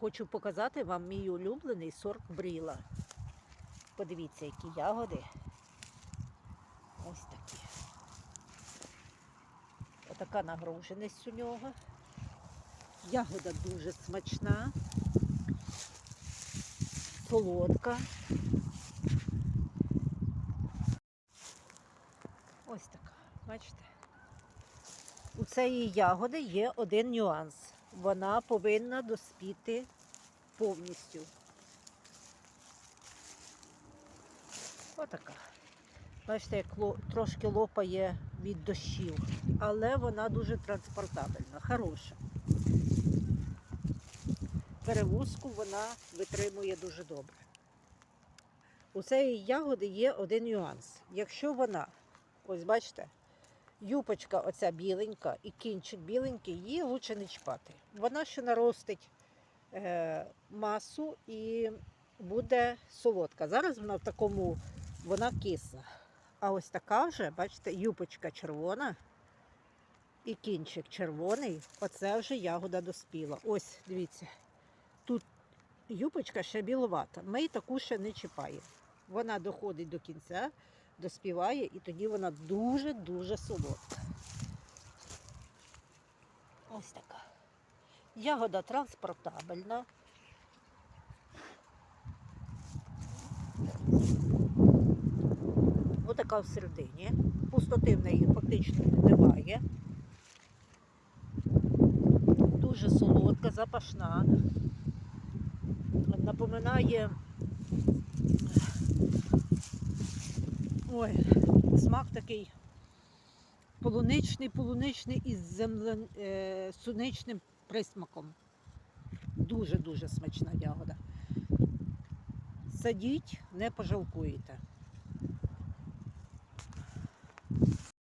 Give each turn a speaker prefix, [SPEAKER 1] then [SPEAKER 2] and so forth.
[SPEAKER 1] Хочу показати вам мій улюблений сорт бріла. Подивіться, які ягоди. Ось такі. Отака нагруженість у нього. Ягода дуже смачна, солодка. Ось така, бачите? У цієї ягоди є один нюанс. Вона повинна доспіти повністю. Отака. Бачите, як трошки лопає від дощів, але вона дуже транспортабельна, хороша. Перевозку вона витримує дуже добре. У цієї ягоди є один нюанс. Якщо вона, ось бачите, юпочка оця біленька і кінчик біленький, її лучше не чіпати. Вона ще наростить е, масу і буде солодка. Зараз вона в такому, вона кисла. А ось така вже, бачите, юпочка червона і кінчик червоний. Оце вже ягода доспіла. Ось, дивіться, тут юпочка ще біловата. Ми таку ще не чіпаємо. Вона доходить до кінця, доспіває, і тоді вона дуже-дуже солодка. Ось така. Ягода транспортабельна. Отака всередині. Пустоти в неї фактично немає. Дуже солодка, запашна. Напоминає ой, смак такий полуничний, полуничний із землен... е, суничним присмаком. Дуже-дуже смачна ягода. Садіть, не пожалкуєте.